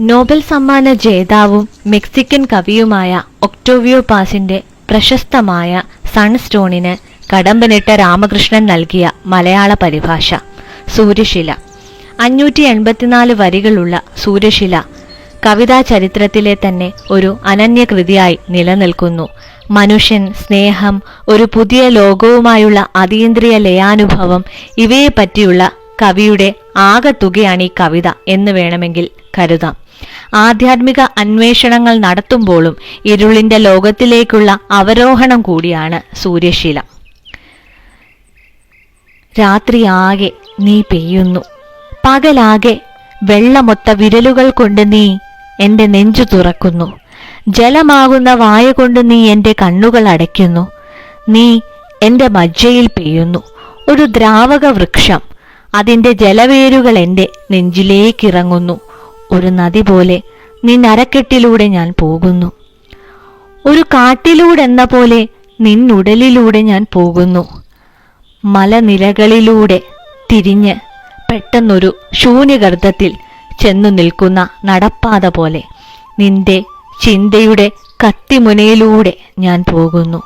Nobel സമ്മാന ജേതാവും Mexican കവിയുമായ ഒക്ടോവിയോ പാസിന്റെ പ്രശസ്തമായ സൺസ്റ്റോണിന് കടമ്പനിട്ട രാമകൃഷ്ണൻ നൽകിയ മലയാള പരിഭാഷ സൂര്യശില. അഞ്ഞൂറ്റി എൺപത്തിനാല് വരികളുള്ള സൂര്യശില കവിതാ ചരിത്രത്തിലെ തന്നെ ഒരു അനന്യകൃതിയായി നിലനിൽക്കുന്നു. മനുഷ്യൻ സ്നേഹം ഒരു പുതിയ ലോകവുമായുള്ള അതീന്ദ്രിയ ലയാനുഭവം ഇവയെ പറ്റിയുള്ള കവിയുടെ ആകെത്തുകയാണ് ഈ കവിത എന്ന് വേണമെങ്കിൽ കരുതാം. ആധ്യാത്മിക അന്വേഷണങ്ങൾ നടത്തുമ്പോഴും ഇരുളിന്റെ ലോകത്തിലേക്കുള്ള അവരോഹണം കൂടിയാണ് സൂര്യശീല. രാത്രിയാകെ നീ പെയ്യുന്നു. പകലാകെ വെള്ളമൊത്ത വിരലുകൾ കൊണ്ട് നീ എന്റെ നെഞ്ചു തുറക്കുന്നു. ജലമാകുന്ന വായ കൊണ്ട് നീ എന്റെ കണ്ണുകൾ അടയ്ക്കുന്നു. നീ എന്റെ മജ്ജയിൽ പെയ്യുന്നു. ഒരു ദ്രാവക വൃക്ഷം അതിന്റെ ജലവേരുകൾ എന്റെ നെഞ്ചിലേക്കിറങ്ങുന്നു ഒരു നദി പോലെ നിന്നരക്കെട്ടിലൂടെ ഞാൻ പോകുന്നു. ഒരു കാട്ടിലൂടെ എന്ന പോലെ നിന്നുടലിലൂടെ ഞാൻ പോകുന്നു. മലനിരകളിലൂടെ തിരിഞ്ഞ് പെട്ടെന്നൊരു ശൂന്യഗർദ്ധത്തിൽ ചെന്നു നിൽക്കുന്ന നടപ്പാത പോലെ നിന്റെ ചിന്തയുടെ കത്തിമുനയിലൂടെ ഞാൻ പോകുന്നു.